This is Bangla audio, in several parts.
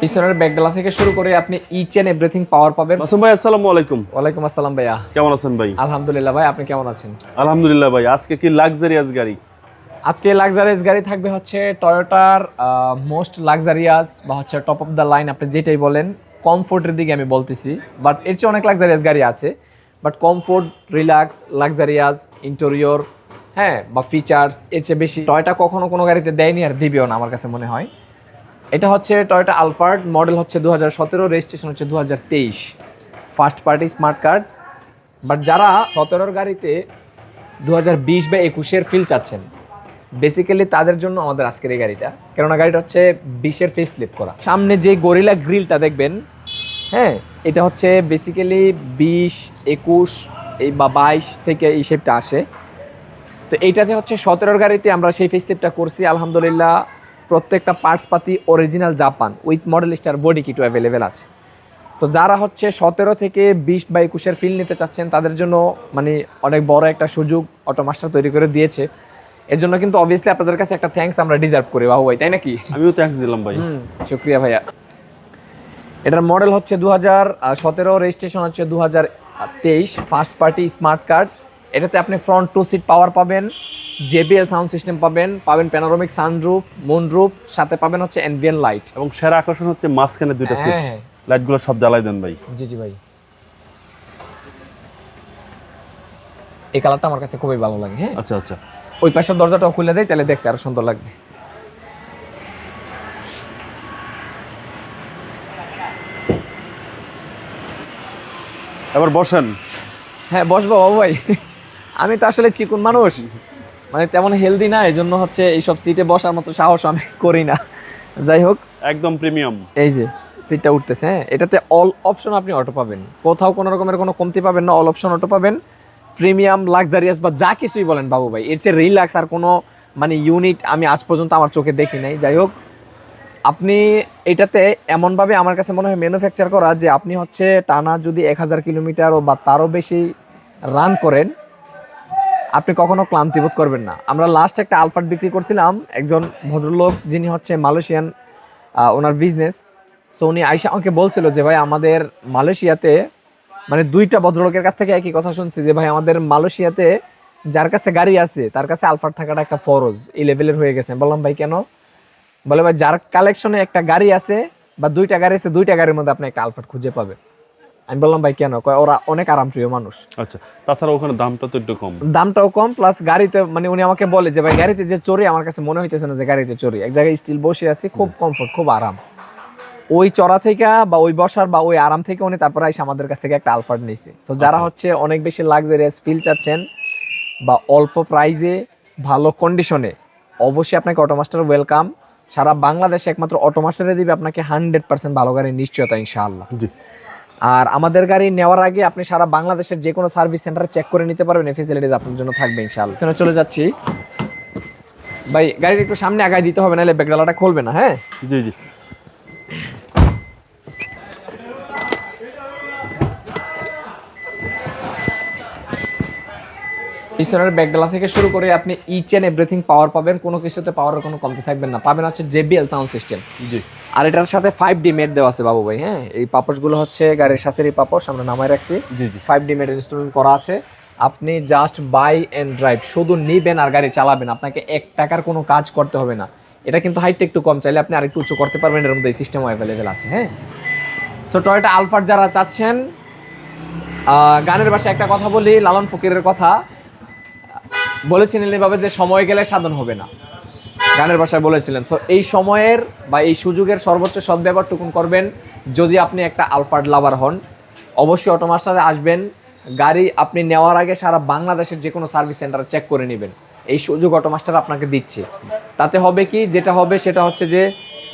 পিছনের ব্যাগডালা থেকে শুরু করে আপনি ইচ এন্ড এভরিথিং পাওয়ার পাবেন। মাসুম ভাই আসসালামু আলাইকুম। ওয়ালাইকুম আসসালাম ভাইয়া। কেমন আছেন ভাই? আলহামদুলিল্লাহ ভাই আপনি কেমন আছেন? আলহামদুলিল্লাহ ভাই আজকে কি লাক্সারিয়াস গাড়ি? আজকে লাক্সারিয়াস গাড়ি থাকবে হচ্ছে টয়োটার মোস্ট লাক্সারিয়াস বা হচ্ছে টপ অফ দ্য লাইন আপনি যেটাই বলেন কমফোর্টের দিকে আমি বলতেছি। বাট এর চেয়ে অনেক লাক্সারিয়াস গাড়ি আছে। But comfort relax luxurious interior হ্যাঁ বা ফিচার্স এর চেয়ে বেশি। টয়টা কখনো কোনো গাড়িতে দেয়নি আর দিবেও না আমার কাছে মনে হয়। এটা হচ্ছে টয়োটা আলফার্ড মডেল হচ্ছে দু হাজার সতেরো রেজিস্ট্রেশন হচ্ছে দু হাজার তেইশ। First party smart card but যারা সতেরোর গাড়িতে দু হাজার বিশ বা একুশের ফিল চাচ্ছেন বেসিক্যালি তাদের জন্য আমাদের আজকের এই গাড়িটা। কেননা গাড়িটা হচ্ছে বিশের ফেস স্লিপ করা। সামনে যে গরিলা গ্রিলটা দেখবেন হ্যাঁ এটা হচ্ছে বেসিক্যালি বিশ, একুশ, এই বা বাইশ থেকে এই শেপটা আসে। তো এইটাতে হচ্ছে সতেরোর গাড়িতে আমরা সেই ফেসলিপটা করছি, আলহামদুলিল্লাহ। প্রত্যেকটা পার্টস পাতি original Japan with model star body কিটও available আছে। তো যারা হচ্ছে সতেরো থেকে বিশ বা একুশের ফিল নিতে চাচ্ছেন তাদের জন্য মানে অনেক বড় একটা সুযোগ অটোমাস্টার তৈরি করে দিয়েছে। এর জন্য কিন্তু অবভিয়াসলি আপনাদের কাছে একটা থ্যাঙ্কস আমরা ডিজার্ভ করি বাহু ভাই তাই নাকি? আমিও থ্যাঙ্কস দিলাম ভাই। শুক্রিয়া ভাইয়া। এটার মডেল হচ্ছে দু হাজার সতেরো রেজিস্ট্রেশন হচ্ছে দু হাজার তেইশ ফার্স্ট পার্টি স্মার্ট কার্ড এটাতে আপনি ফ্রন্ট টু সিট পাওয়ার পাবেন। জেবিএল সাউন্ড সিস্টেম পাবেন পাবেন প্যানোরামিক সানরুফ মুনরুফ সাথে পাবেন হচ্ছে এনভিএন লাইট এবং সেরা আকর্ষণ হচ্ছে মাঝখানে দুইটা সিট হ্যাঁ, হ্যাঁ। লাইটগুলো সব জ্বালাই দেন ভাই। জি জি ভাই। এই কালারটা আমার কাছে খুবই ভালো লাগে হ্যাঁ। আচ্ছা আচ্ছা। ওই পাশের দরজাটাও খুলে দেয় তাহলে দেখতে আরও সুন্দর লাগবে। এবার বসেন। হ্যাঁ বসবো বাবু ভাই। আমি তো আসলে চিকুন মানুষ। মানে তেমন হেলদি না এই জন্য হচ্ছে এইসব সিটে বসার মতো সাহস আমি করি না। যাই হোক একদম প্রিমিয়াম এই যে সিটটা উঠতেছে হ্যাঁ এটাতে অল অপশন আপনি অটো পাবেন। কোথাও কোনো রকমের কোনো কমতি পাবেন না অল অপশন অটো পাবেন। প্রিমিয়াম লাক্সারিয়াস বা যা কিছুই বলেন বাবু ভাই এর চেয়ে রিল্যাক্স আর কোনো মানে ইউনিট আমি আজ পর্যন্ত আমার চোখে দেখি নাই। যাই হোক আপনি এটাতে এমনভাবে আমার কাছে মনে হয় ম্যানুফ্যাকচার করা যে আপনি হচ্ছে টানা যদি এক হাজার কিলোমিটার বা তারও বেশি রান করেন আপনি কখনো ক্লান্তি বোধ করবেন না। আমরা লাস্ট একটা আলফাট বিক্রি করছিলাম, একজন ভদ্রলোক, যিনি হচ্ছে মালয়েশিয়ান ওনার বিজনেস সো উনি আইসা আমাকে বলছিল যে, ভাই, আমাদের মালয়েশিয়াতে মানে দুইটা ভদ্রলোকের কাছ থেকে একই কথা শুনছি যে, ভাই, আমাদের মালয়েশিয়াতে যার কাছে গাড়ি আছে, তার কাছে আলফার থাকাটা একটা ফরজ। এই লেভেলের হয়ে গেছে। বললাম, ভাই, কেন? বলে, ভাই, যার কালেকশনে একটা গাড়ি আছে বা দুইটা গাড়ি আছে, দুইটা গাড়ির মধ্যে আপনি একটা আলফাট খুঁজে পাবেন। আমি বললাম ভাই কেন? কয় ওরা অনেক আরামপ্রিয় মানুষ। আচ্ছা তাছাড়া ওখানে দামটা তো একটু কম। দামটাও কম প্লাস গাড়িতে মানে উনি আমাকে বলে যে ভাই গাড়িতে যে চড়ি আমার কাছে মনে হইতেছে না যে গাড়িতে চড়ি। এক জায়গায় স্টিল বসে আছি খুব কমফোর্ট খুব আরাম। ওই চড়া থেকে বা ওই বসার বা ওই আরাম থেকে উনি তারপরে এসে আমাদের কাছ থেকে একটা আলফার্ড নিয়েছে তো যারা হচ্ছে অনেক বেশি লাক্সারিয়াস ফিল চাচ্ছেন বা অল্প প্রাইজে ভালো কন্ডিশনে অবশ্যই আপনাকে অটোমাস্টার ওয়েলকাম সারা বাংলাদেশে একমাত্র অটোমাস্টারে দিবে আপনাকে হান্ড্রেড পার্সেন্ট ভালো গাড়ির নিশ্চয়তা ইনশাআল্লাহ। জি। আর আমাদের গাড়ি নেওয়ার আগে আপনি সারা বাংলাদেশের যে কোনো সার্ভিস সেন্টার চেক করে নিতে পারবেন, এই ফেসিলিটিস আপনার জন্য থাকবে ইনশাআল্লাহ। চলে যাচ্ছি। ভাই, গাড়িটা একটু সামনে আগায় দিতে হবে, নাহলে ব্যাগডালাটা খুলবে না হ্যাঁ? জি জি। পিছনের ব্যাগডালা থেকে শুরু করে আপনি ইচ এন্ড এভরিথিং পাওয়ার পাবেন কোনো কিছুতে পাওয়ারের কোনো কমতি থাকবেন না। পাবেন হচ্ছে জেবিএল সাউন্ড সিস্টেম জি। আর এটার সাথে ফাইভ ডি মেট দেওয়া আছে বাবু ভাই হ্যাঁ? এই পাপোশগুলো হচ্ছে গাড়ির সাথে এই পাপোশ আমরা নামায় রাখছি। জি জি। ফাইভ ডি মেট ইনস্টলমেন্ট করা আছে। আপনি জাস্ট বাই অ্যান্ড ড্রাইভ শুধু নিবেন আর গাড়ি চালাবেন। আপনাকে এক টাকার কোনো কাজ করতে হবে না। এটা কিন্তু হাইটটা একটু কম চাইলে আপনি আরেকটু উঁচু করতে পারবেন এর মধ্যে এই সিস্টেম অ্যাভেলেবেল আছে হ্যাঁ? সো টয়টা আলফার যারা চাচ্ছেন গানের বাসায় একটা কথা বলি লালন ফকিরের কথা। বলেছিলেন এভাবে যে সময় গেলে সাধন হবে না। গানের ভাষায় বলেছিলেন। তো এই সময়ের বা এই সুযোগের সর্বোচ্চ সদ্ব্যবহারটুকুন করবেন যদি আপনি একটা আলফার্ড লাভার হন। অবশ্যই অটোমাস্টারে আসবেন। গাড়ি আপনি নেওয়ার আগে সারা বাংলাদেশের যে কোনো সার্ভিস সেন্টার চেক করে নেবেন। এই সুযোগ অটোমাস্টার আপনাকে দিচ্ছে। তাতে হবে কি? যেটা হবে সেটা হচ্ছে যে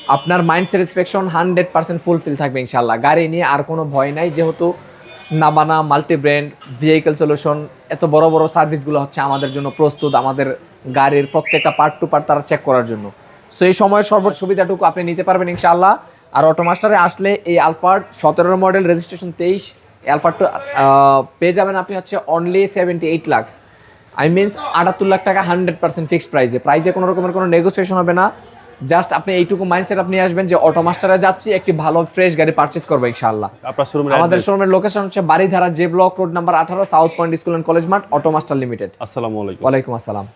আপনার mind satisfaction hundred percent fulfil থাকবে ইনশাল্লাহ গাড়ি নিয়ে আর কোনো ভয় নাই। যেহেতু নাবানা মাল্টি ব্র্যান্ড ভেহিকেল সলিউশন এত বড় বড় সার্ভিসগুলো হচ্ছে আমাদের জন্য প্রস্তুত, আমাদের গাড়ির প্রত্যেকটা পার্ট টু পার্ট তারা চেক করার জন্য। সো এই সময়ের সর্বোচ্চ সুবিধাটুকু আপনি নিতে পারবেন ইনশাআল্লাহ। আর অটোমাস্টারে আসলে এই আলফার সতেরো মডেল রেজিস্ট্রেশন তেইশ, এই আলফারটা পেয়ে যাবেন আপনি হচ্ছে only seventy eight lakhs I means আটাত্তর লাখ টাকা হান্ড্রেড পার্সেন্ট ফিক্সড প্রাইসে প্রাইসে কোনো রকমের কোনো নেগোসিয়েশন হবে না। জাস্ট আপনি এইটুকু মাইন্ডসেট আপনি আসবেন যে অটো মাস্টারে যাচ্ছি একটি ভালো ফ্রেশ গাড়ি পারচেজ করব ইনশাআল্লাহ। আমাদের শোরুমের লোকেশন হচ্ছে Baridhara J block road number আঠারো south point school and college মাঠ অটো মাস্টার লিমিটেড আসসালামু আলাইকুম। ওয়ালাইকুম আসসালাম।